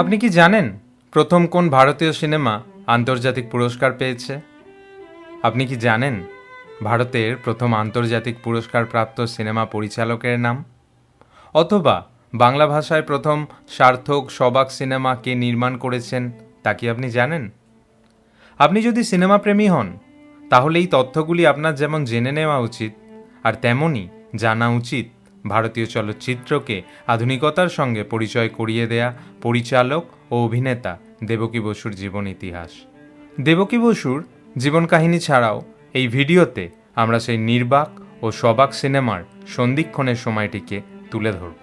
আপনি কি জানেন প্রথম কোন ভারতীয় সিনেমা আন্তর্জাতিক পুরস্কার পেয়েছে? আপনি কি জানেন ভারতের প্রথম আন্তর্জাতিক পুরস্কার প্রাপ্ত সিনেমা পরিচালকের নাম? অথবা বাংলা ভাষায় প্রথম সার্থক সবাক সিনেমা কে নির্মাণ করেছেন তা কি আপনি জানেন? আপনি যদি সিনেমা প্রেমী হন, তাহলে এই তথ্যগুলি আপনার যেমন জেনে নেওয়া উচিত, আর তেমনই জানা উচিত ভারতীয় চলচ্চিত্রকে আধুনিকতার সঙ্গে পরিচয় করিয়ে দেয়া পরিচালক ও অভিনেতা দেবকী বসুর জীবন ইতিহাস। দেবকী বসুর জীবন কাহিনী ছাড়াও এই ভিডিওতে আমরা সেই নির্বাক ও সবাক সিনেমার সন্ধিক্ষণের সময়টিকে তুলে ধরব।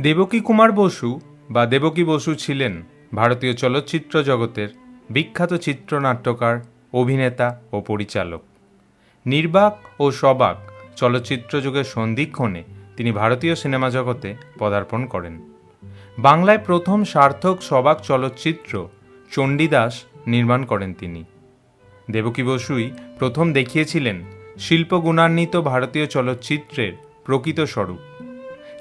দেবকী কুমার বসু বা দেবকী বসু ছিলেন ভারতীয় চলচ্চিত্র জগতের বিখ্যাত চিত্রনাট্যকার, অভিনেতা ও পরিচালক। নির্বাক ও সবাক চলচ্চিত্র যুগের সন্ধিক্ষণে তিনি ভারতীয় সিনেমা জগতে পদার্পণ করেন। বাংলায় প্রথম সার্থক সবাক চলচ্চিত্র চণ্ডীদাস নির্মাণ করেন তিনি। দেবকী বসুই প্রথম দেখিয়েছিলেন শিল্পগুণান্বিত ভারতীয় চলচ্চিত্রের প্রকৃত স্বরূপ।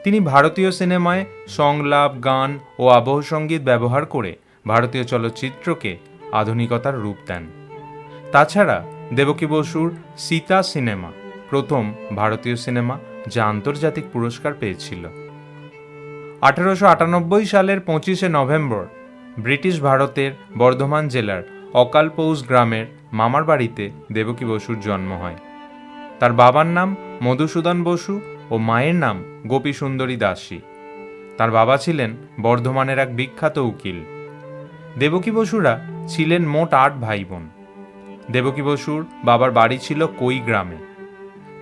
তিনি ভারতীয় সিনেমায় সংলাপ, গান ও আবহ সংগীত ব্যবহার করে ভারতীয় চলচ্চিত্রকে আধুনিকতার রূপ দেন। তাছাড়া দেবকী বসুর সীতা সিনেমা প্রথম ভারতীয় সিনেমা যা আন্তর্জাতিক পুরস্কার পেয়েছিল। আঠারোশো আটানব্বই সালের পঁচিশে নভেম্বর ব্রিটিশ ভারতের বর্ধমান জেলার অকালপৌষ গ্রামের মামার বাড়িতে দেবকী বসুর জন্ম হয়। তার বাবার নাম মধুসূদন বসু ও মায়ের নাম গোপী সুন্দরী দাসী। তার বাবা ছিলেন বর্ধমানের এক বিখ্যাত উকিল। দেবকী বসুরা ছিলেন মোট আট ভাই বোন। দেবকী বসুর বাবার বাড়ি ছিল কই গ্রামে।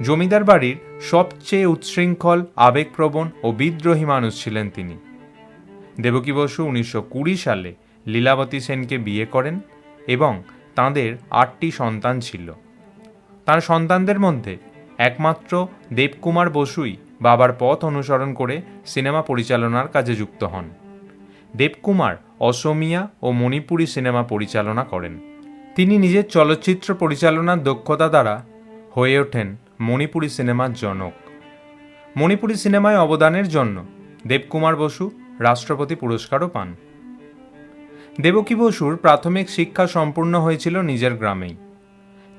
জমিদার বাড়ির সবচেয়ে উচ্ছৃঙ্খল, আবেগপ্রবণ ও বিদ্রোহী মানুষ ছিলেন তিনি। দেবকী বসু উনিশশো কুড়ি সালে লীলাবতী সেনকে বিয়ে করেন এবং তাঁদের আটটি সন্তান ছিল। তার সন্তানদের মধ্যে একমাত্র দেবকুমার বসুই বাবার পথ অনুসরণ করে সিনেমা পরিচালনার কাজে যুক্ত হন। দেবকুমার অসমিয়া ও মণিপুরী সিনেমা পরিচালনা করেন। তিনি নিজের চলচ্চিত্র পরিচালনার দক্ষতা দ্বারা হয়ে ওঠেন মণিপুরী সিনেমার জনক। মণিপুরী সিনেমায় অবদানের জন্য দেবকুমার বসু রাষ্ট্রপতি পুরস্কারও পান। দেবকী বসুর প্রাথমিক শিক্ষা সম্পূর্ণ হয়েছিল নিজের গ্রামেই।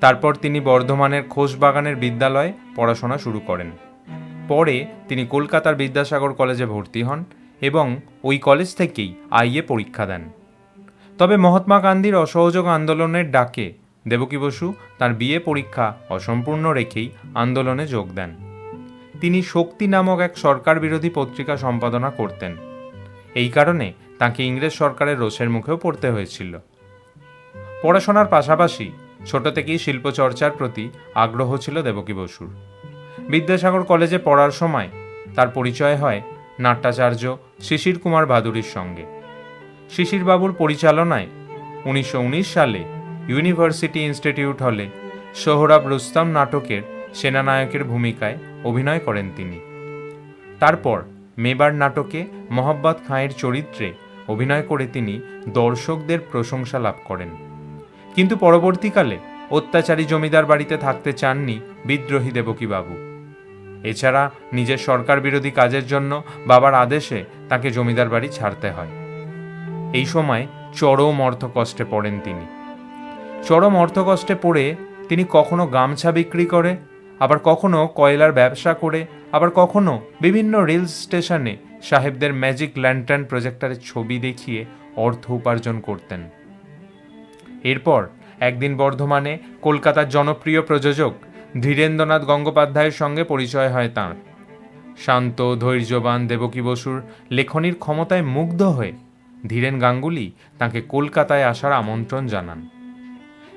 তারপর তিনি বর্ধমানের খোশবাগানের বিদ্যালয়ে পড়াশোনা শুরু করেন। পরে তিনি কলকাতার বিদ্যাসাগর কলেজে ভর্তি হন এবং ওই কলেজ থেকেই আইএ পরীক্ষা দেন। তবে মহাত্মা গান্ধীর অসহযোগ আন্দোলনের ডাকে দেবকী বসু তার বিয়ে পরীক্ষা অসম্পূর্ণ রেখেই আন্দোলনে যোগ দেন। তিনি শক্তি নামক এক সরকার বিরোধী পত্রিকা সম্পাদনা করতেন। এই কারণে তাকে ইংরেজ সরকারের রোষের মুখেও পড়তে হয়েছিল। পড়াশোনার পাশাপাশি ছোট থেকেই শিল্পচর্চার প্রতি আগ্রহ ছিল দেবকী বসুর। বিদ্যাসাগর কলেজে পড়ার সময় তার পরিচয় হয় নাট্যাচার্য শিশির কুমার ভাদুরীর সঙ্গে। শিশিরবাবুর পরিচালনায় উনিশশো উনিশ সালে ইউনিভার্সিটি ইনস্টিটিউট হলে সোহরাব রুস্তম নাটকের সেনানায়কের ভূমিকায় অভিনয় করেন তিনি। তারপর মেবার নাটকে মোহাম্মদ খাঁয়ের চরিত্রে অভিনয় করে তিনি দর্শকদের প্রশংসা লাভ করেন। কিন্তু পরবর্তীকালে অত্যাচারী জমিদার বাড়িতে থাকতে চাননি বিদ্রোহী দেবকী বাবু এছাড়া নিজের সরকার বিরোধী কাজের জন্য বাবার আদেশে তাকে জমিদার বাড়ি ছাড়তে হয়। এই সময় চরম অর্থ কষ্টে পড়েন তিনি। চরম অর্থকষ্টে পড়ে তিনি কখনো গামছা বিক্রি করে, আবার কখনো কয়লার ব্যবসা করে, আবার কখনো বিভিন্ন রেল স্টেশনে সাহেবদের ম্যাজিক ল্যান্টার্ন প্রজেক্টরের ছবি দেখিয়ে অর্থ উপার্জন করতেন। এরপর একদিন বর্ধমানে কলকাতার জনপ্রিয় প্রযোজক ধীরেন্দ্রনাথ গঙ্গোপাধ্যায়ের সঙ্গে পরিচয় হয় তাঁর। শান্ত, ধৈর্যবান দেবকী বসুর লেখনির ক্ষমতায় মুগ্ধ হয়ে ধীরেন গাঙ্গুলি তাকে কলকাতায় আসার আমন্ত্রণ জানান।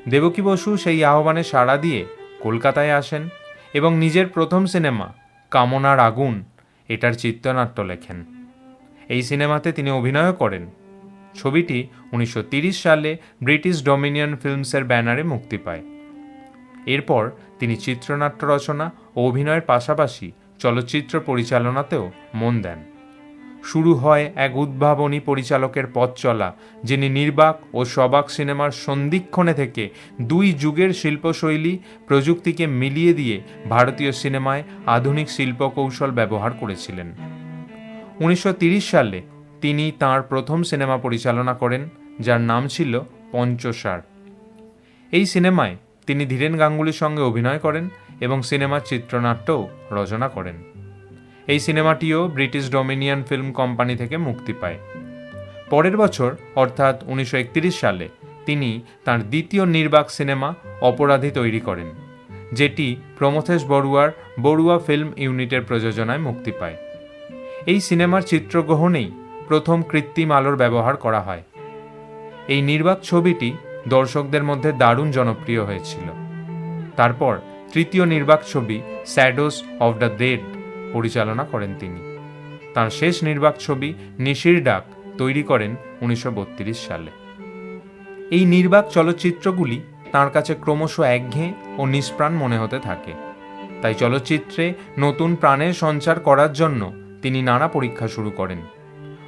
দেবকী বসু সেই আহ্বানে সাড়া দিয়ে কলকাতায় আসেন এবং নিজের প্রথম সিনেমা কামনার আগুন, এটার চিত্রনাট্য লেখেন। এই সিনেমাতে তিনি অভিনয় করেন। ছবিটি উনিশশো সালে ব্রিটিশ ডমিনিয়ন ফিল্মসের ব্যানারে মুক্তি পায়। এরপর তিনি চিত্রনাট্য রচনা ও অভিনয়ের পাশাপাশি চলচ্চিত্র পরিচালনাতেও মন দেন। শুরু হয় এক উদ্ভাবনী পরিচালকের পথ চলা, যিনি নির্বাক ও সবাক সিনেমার সন্ধিক্ষণে থেকে দুই যুগের শিল্পশৈলী প্রযুক্তিকে মিলিয়ে দিয়ে ভারতীয় সিনেমায় আধুনিক শিল্পকৌশল ব্যবহার করেছিলেন। উনিশশো সালে তিনি তার প্রথম সিনেমা পরিচালনা করেন, যার নাম ছিল পঞ্চসার। এই সিনেমায় তিনি ধীরেন গাঙ্গুলির সঙ্গে অভিনয় করেন এবং সিনেমার চিত্রনাট্যও রচনা করেন। এই সিনেমাটিও ব্রিটিশ ডোমিনিয়ন ফিল্ম কোম্পানি থেকে মুক্তি পায়। পরের বছর, অর্থাৎ উনিশশো একত্রিশ সালে, তিনি তার দ্বিতীয় নির্বাক সিনেমা অপরাধী তৈরি করেন, যেটি প্রমথেশ বড়ুয়ার বড়ুয়া ফিল্ম ইউনিটের প্রযোজনায় মুক্তি পায়। এই সিনেমার চিত্রগ্রহণেই প্রথম কৃত্রিম আলোর ব্যবহার করা হয়। এই নির্বাক ছবিটি দর্শকদের মধ্যে দারুণ জনপ্রিয় হয়েছিল। তারপর তৃতীয় নির্বাক ছবি স্যাডোস অফ দ্য ডেড পরিচালনা করেন তিনি। তার শেষ নির্বাক ছবি নিশির ডাক তৈরি করেন উনিশশো বত্রিশ সালে। এই নির্বাক চলচ্চিত্রগুলি তার কাছে ক্রমশ একঘেয়ে ও নিষ্প্রাণ মনে হতে থাকে। তাই চলচ্চিত্রে নতুন প্রাণের সঞ্চার করার জন্য তিনি নানা পরীক্ষা শুরু করেন।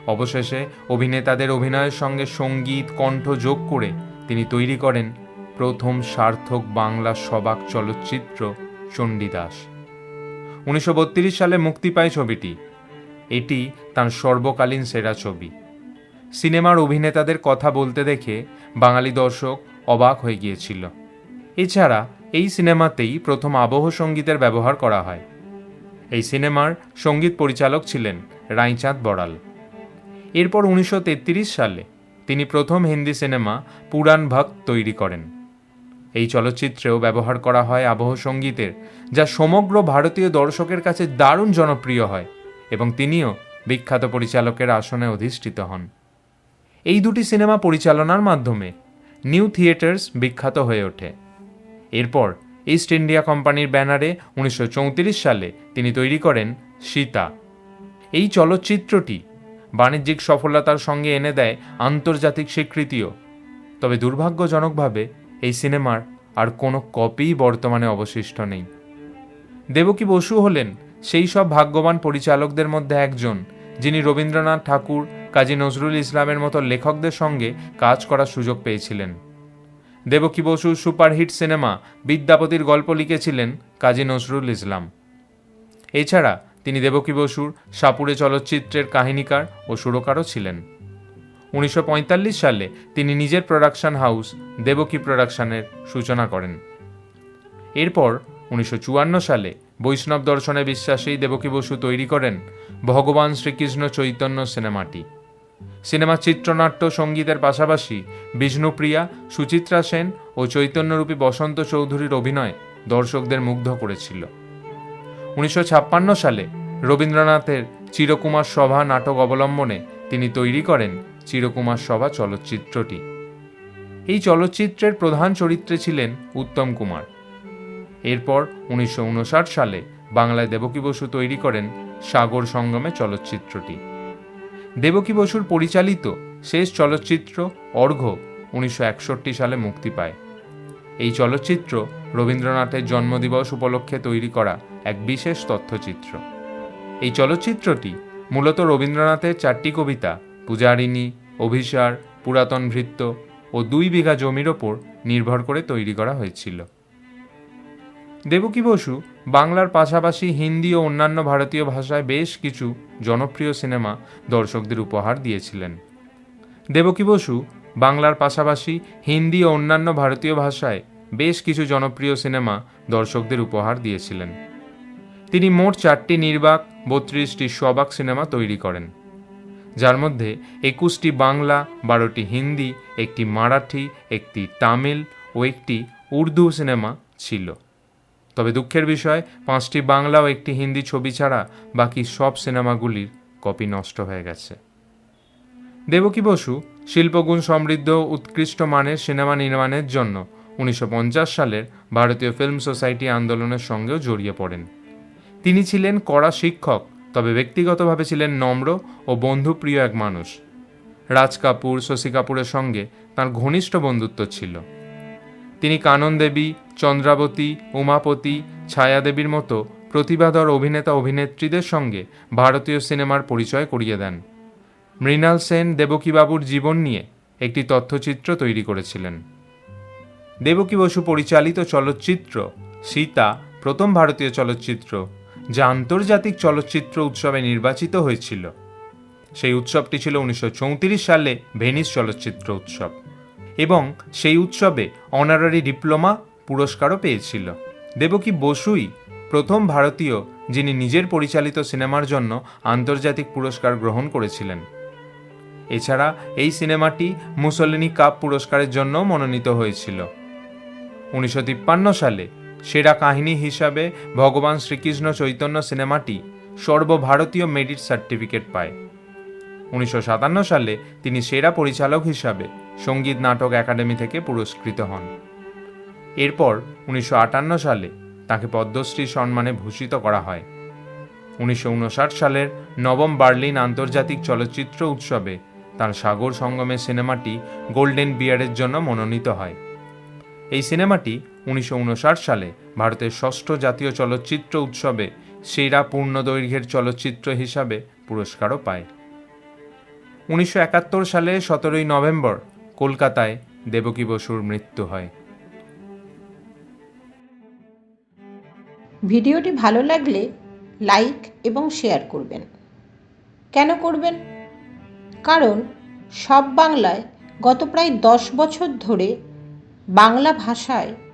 অবশেষে অভিনেতাদের অভিনয়ের সঙ্গে সংগীত, কণ্ঠ যোগ করে তিনি তৈরি করেন প্রথম সার্থক বাংলা সবাক চলচ্চিত্র চণ্ডীদাস উনিশশো বত্রিশ সালে মুক্তি পায় ছবিটি। এটি তার সর্বকালীন সেরা ছবি। সিনেমার অভিনেতাদের কথা বলতে দেখে বাঙালি দর্শক অবাক হয়ে গিয়েছিল। এছাড়া এই সিনেমাতেই প্রথম আবহ সঙ্গীতের ব্যবহার করা হয়। এই সিনেমার সংগীত পরিচালক ছিলেন রাইচাঁদ বড়াল। এরপর উনিশশো তেত্রিশ সালে তিনি প্রথম হিন্দি সিনেমা পুরাণ ভক্ত তৈরি করেন। এই চলচ্চিত্রেও ব্যবহার করা হয় আবহ সঙ্গীতের, যা সমগ্র ভারতীয় দর্শকের কাছে দারুণ জনপ্রিয় হয় এবং তিনিও বিখ্যাত পরিচালকের আসনে অধিষ্ঠিত হন। এই দুটি সিনেমা পরিচালনার মাধ্যমে নিউ থিয়েটার্স বিখ্যাত হয়ে ওঠে। এরপর ইস্ট ইন্ডিয়া কোম্পানির ব্যানারে উনিশশো চৌত্রিশ সালে তিনি তৈরি করেন সীতা। এই চলচ্চিত্রটি বাণিজ্যিক সফলতার সঙ্গে এনে দেয় আন্তর্জাতিক স্বীকৃতিও। তবে দুর্ভাগ্যজনকভাবে এই সিনেমার আর কোনো কপিই বর্তমানে অবশিষ্ট নেই। দেবকী বসু হলেন সেই সব ভাগ্যবান পরিচালকদের মধ্যে একজন, যিনি রবীন্দ্রনাথ ঠাকুর, কাজী নজরুল ইসলামের মতো লেখকদের সঙ্গে কাজ করার সুযোগ পেয়েছিলেন। দেবকী বসুর সুপারহিট সিনেমা বিদ্যাপতির গল্প লিখেছিলেন কাজী নজরুল ইসলাম। এছাড়া তিনি দেবকী বসুর সাপুরে চলচ্চিত্রের কাহিনীকার ও সুরকারও ছিলেন। উনিশশো পঁয়তাল্লিশ সালে তিনি নিজের প্রোডাকশন হাউস দেবকী প্রোডাকশনের সূচনা করেন। এরপর উনিশশো চুয়ান্ন সালে বৈষ্ণব দর্শনে বিশ্বাসী দেবকী বসু তৈরি করেন ভগবান শ্রীকৃষ্ণ চৈতন্য সিনেমাটি। সিনেমা চিত্রনাট্য সঙ্গীতের পাশাপাশি বিষ্ণুপ্রিয়া, সুচিত্রা সেন ও চৈতন্যরূপী বসন্ত চৌধুরীর অভিনয় দর্শকদের মুগ্ধ করেছিল। উনিশশো ছাপ্পান্ন সালে রবীন্দ্রনাথের চিরকুমার সভা নাটক অবলম্বনে তিনি তৈরি করেন চিরকুমার সভা চলচ্চিত্রটি। এই চলচ্চিত্রের প্রধান চরিত্রে ছিলেন উত্তম কুমার। এরপর উনিশশো উনষাট সালে বাংলায় দেবকী বসু তৈরি করেন সাগর সঙ্গমে চলচ্চিত্রটি। দেবকী বসুর পরিচালিত শেষ চলচ্চিত্র অর্ঘ্য উনিশশো একষট্টি সালে মুক্তি পায়। এই চলচ্চিত্র রবীন্দ্রনাথের জন্মদিবস উপলক্ষে তৈরি করা এক বিশেষ তথ্যচিত্র। এই চলচ্চিত্রটি মূলত রবীন্দ্রনাথের চারটি কবিতা, পূজারিণী অভিসার, পুরাতন ভৃত্য ও দুই বিঘা জমির ওপর নির্ভর করে তৈরি করা হয়েছিল। দেবকী বসু বাংলার পাশাপাশি হিন্দি ও অন্যান্য ভারতীয় ভাষায় বেশ কিছু জনপ্রিয় সিনেমা দর্শকদের উপহার দিয়েছিলেন। দেবকী বসু বাংলার পাশাপাশি হিন্দি ও অন্যান্য ভারতীয় ভাষায় বেশ কিছু জনপ্রিয় সিনেমা দর্শকদের উপহার দিয়েছিলেন। তিনি মোট চারটি নির্বাক, বত্রিশটি সবাক সিনেমা তৈরি করেন। যার মধ্যে একুশটি বাংলা, বারোটি হিন্দি, একটি মারাঠি, একটি তামিল ও একটি উর্দু সিনেমা ছিল। তবে দুঃখের বিষয়, পাঁচটি বাংলা ও একটি হিন্দি ছবি ছাড়া বাকি সব সিনেমাগুলির কপি নষ্ট হয়ে গেছে। দেবকী বসু শিল্পগুণ সমৃদ্ধ উৎকৃষ্ট মানের সিনেমা নির্মাণের জন্য উনিশশো পঞ্চাশ সালের ভারতীয় ফিল্ম সোসাইটি আন্দোলনের সঙ্গেও জড়িয়ে পড়েন। তিনি ছিলেন কড়া শিক্ষক তবে ব্যক্তিগতভাবে ছিলেন নম্র ও বন্ধুপ্রিয় এক মানুষ। রাজ কাপুর, শশী কাপুরের সঙ্গে তার ঘনিষ্ঠ বন্ধুত্ব ছিল। তিনি কানন দেবী, চন্দ্রাবতী, উমাপতি ছায়াদেবীর মতো প্রতিভাধর অভিনেতা অভিনেত্রীদের সঙ্গে ভারতীয় সিনেমার পরিচয় করিয়ে দেন। মৃণাল সেন দেবকীবাবুর জীবন নিয়ে একটি তথ্যচিত্র তৈরি করেছিলেন। দেবকী বসু পরিচালিত চলচ্চিত্র সীতা, প্রথম ভারতীয় চলচ্চিত্র। যা আন্তর্জাতিক চলচ্চিত্র উৎসবে নির্বাচিত হয়েছিল। সেই উৎসবটি ছিল উনিশশো চৌত্রিশ সালে ভেনিস চলচ্চিত্র উৎসব এবং সেই উৎসবে অনারারি ডিপ্লোমা পুরস্কারও পেয়েছিল। দেবকী বসুই প্রথম ভারতীয় যিনি নিজের পরিচালিত সিনেমার জন্য আন্তর্জাতিক পুরস্কার গ্রহণ করেছিলেন। এছাড়া এই সিনেমাটি মুসলিনী কাপ পুরস্কারের জন্য মনোনীত হয়েছিল। উনিশশো তিপ্পান্ন সালে সেরা কাহিনী হিসাবে ভগবান শ্রীকৃষ্ণ চৈতন্য সিনেমাটি সর্বভারতীয় মেরিট সার্টিফিকেট পায়। উনিশশো সাতান্ন সালে তিনি সেরা পরিচালক হিসাবে সংগীত নাটক একাডেমি থেকে পুরস্কৃত হন। এরপর উনিশশো আটান্ন সালে তাকে পদ্মশ্রী সম্মানে ভূষিত করা হয়। উনিশশো উনষাট সালের নবম বার্লিন আন্তর্জাতিক চলচ্চিত্র উৎসবে তার সাগর সঙ্গমের সিনেমাটি গোল্ডেন বিয়ারের জন্য মনোনীত হয়। এই সিনেমাটি উনিশশো উনষাট সালে ভারতের ষষ্ঠ জাতীয় চলচ্চিত্র উৎসবে সেরা পূর্ণদৈর্ঘ্যের চলচ্চিত্র হিসাবে পুরস্কারও পায়। উনিশশো একাত্তর সালে সতেরোই নভেম্বর কলকাতায় দেবকী বসুর মৃত্যু হয়। ভিডিওটি ভালো লাগলে লাইক এবং শেয়ার করবেন। কেন করবেন? কারণ সব বাংলায় গত প্রায় দশ বছর ধরে বাংলা ভাষায়